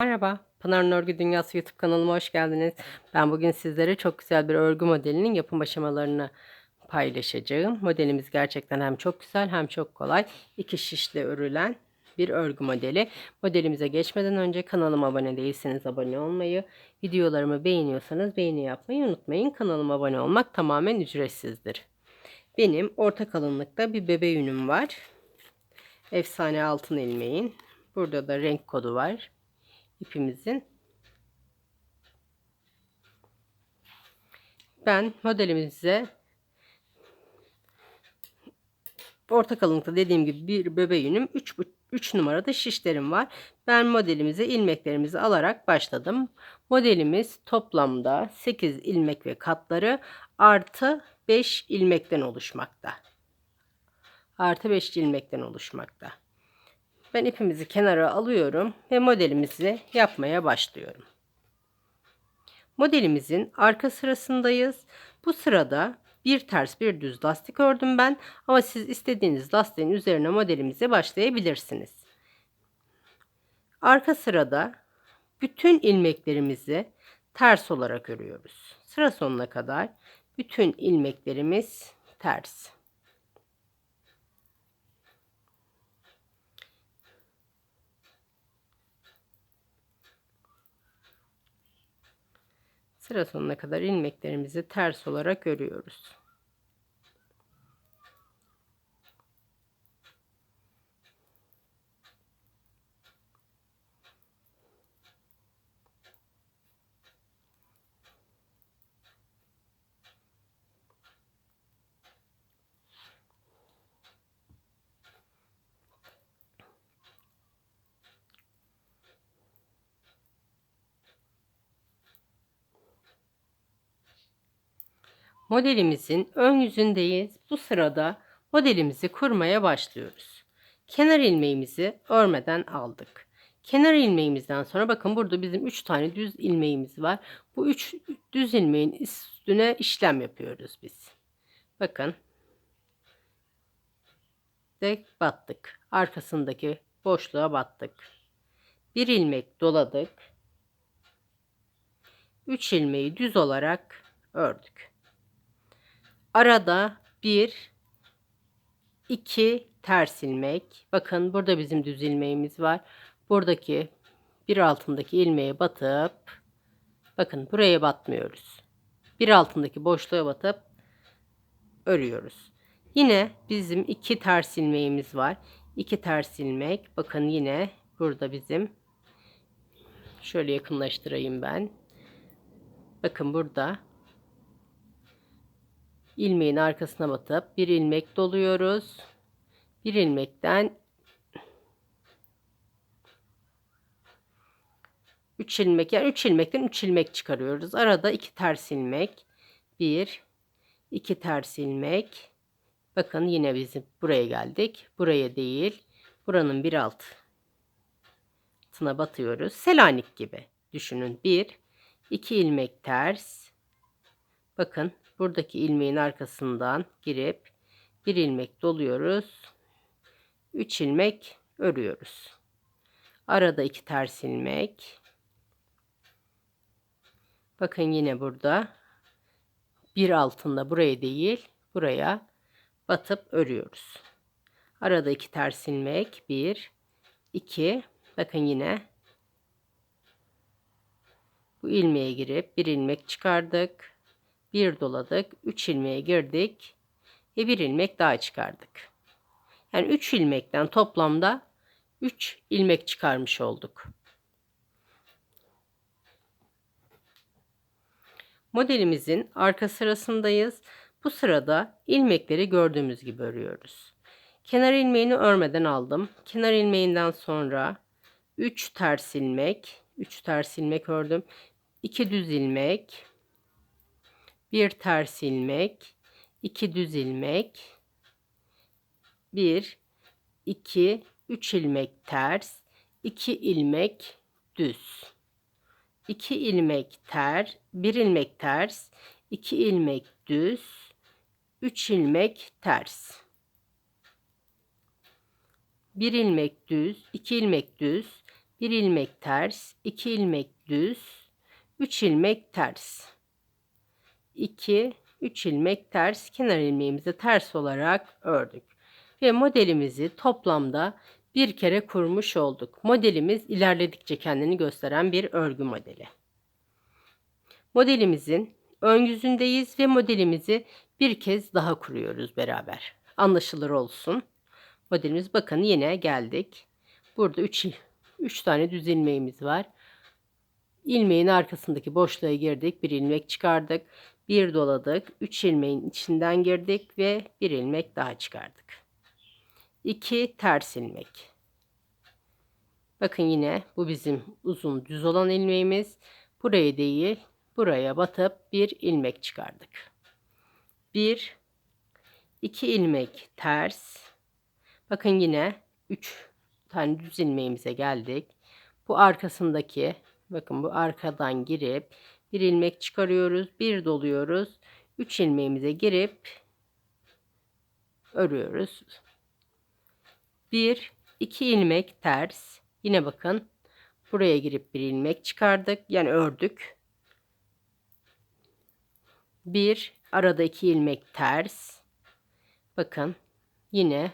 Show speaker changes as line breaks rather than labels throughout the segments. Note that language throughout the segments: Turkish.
Merhaba, Pınar'ın Örgü Dünyası YouTube kanalıma hoş geldiniz. Ben bugün sizlere çok güzel bir örgü modelinin yapım aşamalarını paylaşacağım. Modelimiz gerçekten hem çok güzel hem çok kolay. İki şişle örülen bir örgü modeli. Modelimize geçmeden önce kanalıma abone değilseniz abone olmayı, videolarımı beğeniyorsanız beğeni yapmayı unutmayın. Kanalıma abone olmak tamamen ücretsizdir. Benim orta kalınlıkta bir bebe yünüm var. Efsane altın ilmeğin. Burada da renk kodu var ipimizin. Ben modelimize orta kalınlıkta dediğim gibi bir bebe yünüm 3, 3 numarada şişlerim var. Ben modelimize ilmeklerimizi alarak başladım. Modelimiz toplamda 8 ilmek ve katları artı 5 ilmekten oluşmakta. Artı 5 ilmekten oluşmakta. Ben ipimizi kenara alıyorum ve modelimizi yapmaya başlıyorum. Modelimizin arka sırasındayız. Bu sırada bir ters bir düz lastik ördüm ben ama siz istediğiniz lastiğin üzerine modelimize başlayabilirsiniz. Arka sırada bütün ilmeklerimizi ters olarak örüyoruz. Sıra sonuna kadar bütün ilmeklerimiz ters. Sıra sonuna kadar ilmeklerimizi ters olarak örüyoruz. Modelimizin ön yüzündeyiz. Bu sırada modelimizi kurmaya başlıyoruz. Kenar ilmeğimizi örmeden aldık. Kenar ilmeğimizden sonra bakın burada bizim 3 tane düz ilmeğimiz var. Bu 3 düz ilmeğin üstüne işlem yapıyoruz biz. Bakın. Ve battık. Arkasındaki boşluğa battık. Bir ilmek doladık. 3 ilmeği düz olarak ördük. Arada bir, iki ters ilmek. Bakın burada bizim düz ilmeğimiz var. Buradaki bir altındaki ilmeğe batıp bakın buraya batmıyoruz. Bir altındaki boşluğa batıp örüyoruz. Yine bizim iki ters ilmeğimiz var. İki ters ilmek. Bakın yine burada bizim şöyle yakınlaştırayım ben. Bakın burada ilmeğin arkasına batıp bir ilmek doluyoruz. Bir ilmekten 3 ilmek yani 3 ilmekten 3 ilmek çıkarıyoruz. Arada 2 ters ilmek. 1 2 ters ilmek. Bakın yine bizim buraya geldik. Buraya değil. Buranın bir altına batıyoruz. Selanik gibi düşünün. 1 2 ilmek ters. Bakın buradaki ilmeğin arkasından girip bir ilmek doluyoruz. 3 ilmek örüyoruz. Arada iki ters ilmek. Bakın yine burada bir altında buraya değil buraya batıp örüyoruz. Arada iki ters ilmek. Bir, iki. Bakın yine bu ilmeğe girip bir ilmek çıkardık bir doladık. 3 ilmeğe girdik. Ve bir ilmek daha çıkardık. Yani 3 ilmekten toplamda 3 ilmek çıkarmış olduk. Modelimizin arka sırasındayız. Bu sırada ilmekleri gördüğümüz gibi örüyoruz. Kenar ilmeğini örmeden aldım. Kenar ilmeğinden sonra 3 ters ilmek, 3 ters ilmek ördüm. 2 düz ilmek, bir ters ilmek, iki düz ilmek, bir, iki, üç ilmek ters, iki ilmek düz. 2 ilmek ter, bir ilmek ters, iki ilmek düz, üç ilmek ters. Bir ilmek düz, iki ilmek düz, 1 ilmek ters, 2 ilmek düz, 3 ilmek ters. 2 3 ilmek ters kenar ilmeğimizi ters olarak ördük. Ve modelimizi toplamda bir kere kurmuş olduk. Modelimiz ilerledikçe kendini gösteren bir örgü modeli. Modelimizin ön yüzündeyiz ve modelimizi bir kez daha kuruyoruz beraber. Anlaşılır olsun. Modelimiz bakın yine geldik. Burada 3 3 tane düz ilmeğimiz var. İlmeğin arkasındaki boşluğa girdik. Bir ilmek çıkardık. Bir doladık. 3 ilmeğin içinden girdik ve bir ilmek daha çıkardık. 2 ters ilmek. Bakın yine bu bizim uzun düz olan ilmeğimiz. Buraya değil, buraya batıp bir ilmek çıkardık. 1 2 ilmek ters. Bakın yine 3 tane düz ilmeğimize geldik. Bu arkasındaki bakın bu arkadan girip bir ilmek çıkarıyoruz. Bir doluyoruz. 3 ilmeğimize girip örüyoruz. 1 2 ilmek ters. Yine bakın buraya girip bir ilmek çıkardık. Yani ördük. 1 arada 2 ilmek ters. Bakın yine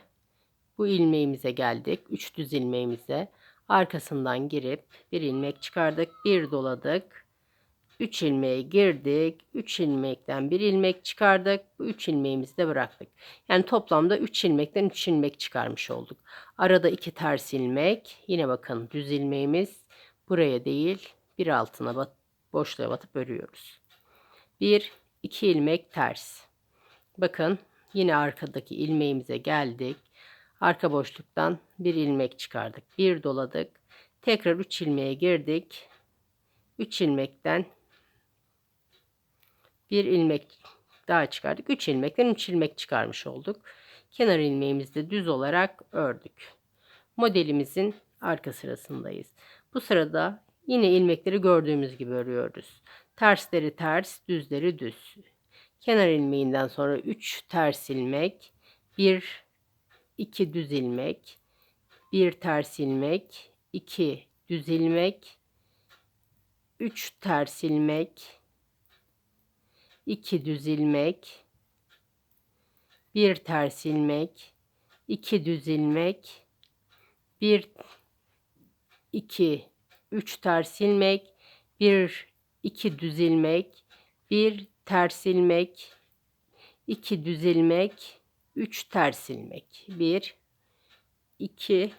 bu ilmeğimize geldik. 3 düz ilmeğimize arkasından girip bir ilmek çıkardık. Bir doladık. 3 ilmeğe girdik. 3 ilmekten bir ilmek çıkardık. Bu 3 ilmeğimizi de bıraktık. Yani toplamda 3 ilmekten 3 ilmek çıkarmış olduk. Arada 2 ters ilmek. Yine bakın düz ilmeğimiz buraya değil bir altına bat, boşluğa batıp örüyoruz. 1 2 ilmek ters. Bakın yine arkadaki ilmeğimize geldik. Arka boşluktan bir ilmek çıkardık. Bir doladık. Tekrar 3 ilmeğe girdik. 3 ilmekten bir ilmek daha çıkardık. 3 ilmekten 3 ilmek çıkarmış olduk. Kenar ilmeğimizi de düz olarak ördük. Modelimizin arka sırasındayız. Bu sırada yine ilmekleri gördüğümüz gibi örüyoruz. Tersleri ters, düzleri düz. Kenar ilmeğinden sonra 3 ters ilmek, 1 2 düz ilmek, 1 ters ilmek, 2 düz ilmek, 3 ters ilmek, 2 düz ilmek, 1 ters ilmek, 2 düz ilmek, 1 2 3 ters ilmek, 1 2 düz ilmek, 1 ters ilmek, 2 düz ilmek, 3 ters ilmek. 1 2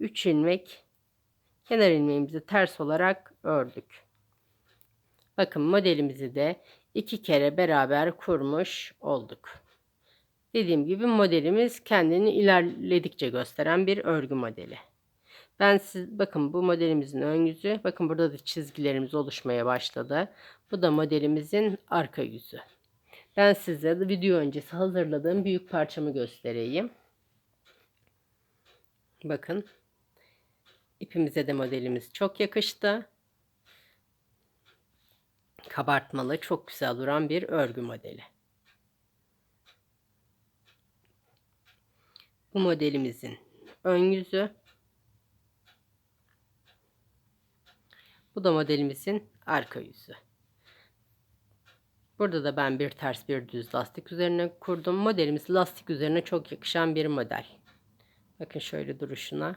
3 ilmek. Kenar ilmeğimizi ters olarak ördük. Bakın modelimizi de iki kere beraber kurmuş olduk. Dediğim gibi modelimiz kendini ilerledikçe gösteren bir örgü modeli. Ben siz bakın bu modelimizin ön yüzü. Bakın burada da çizgilerimiz oluşmaya başladı. Bu da modelimizin arka yüzü. Ben size de video öncesi hazırladığım büyük parçamı göstereyim. Bakın. ipimize de modelimiz çok yakıştı. Kabartmalı, çok güzel duran bir örgü modeli. Bu modelimizin ön yüzü. Bu da modelimizin arka yüzü. Burada da ben bir ters bir düz lastik üzerine kurdum. Modelimiz lastik üzerine çok yakışan bir model. Bakın şöyle duruşuna.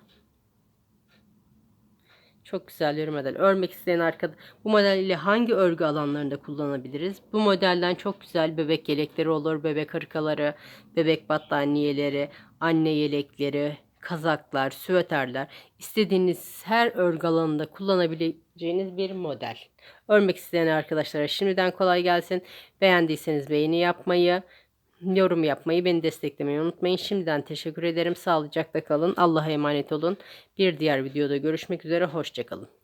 Çok güzel bir model. Örmek isteyen arkada bu model ile hangi örgü alanlarında kullanabiliriz? Bu modelden çok güzel bebek yelekleri olur, bebek hırkaları, bebek battaniyeleri, anne yelekleri, kazaklar, süveterler, istediğiniz her örgü alanında kullanabileceğiniz bir model. Örmek isteyen arkadaşlara şimdiden kolay gelsin. Beğendiyseniz beğeni yapmayı, yorum yapmayı, beni desteklemeyi unutmayın. Şimdiden teşekkür ederim. Sağlıcakla kalın. Allah'a emanet olun. Bir diğer videoda görüşmek üzere. Hoşçakalın.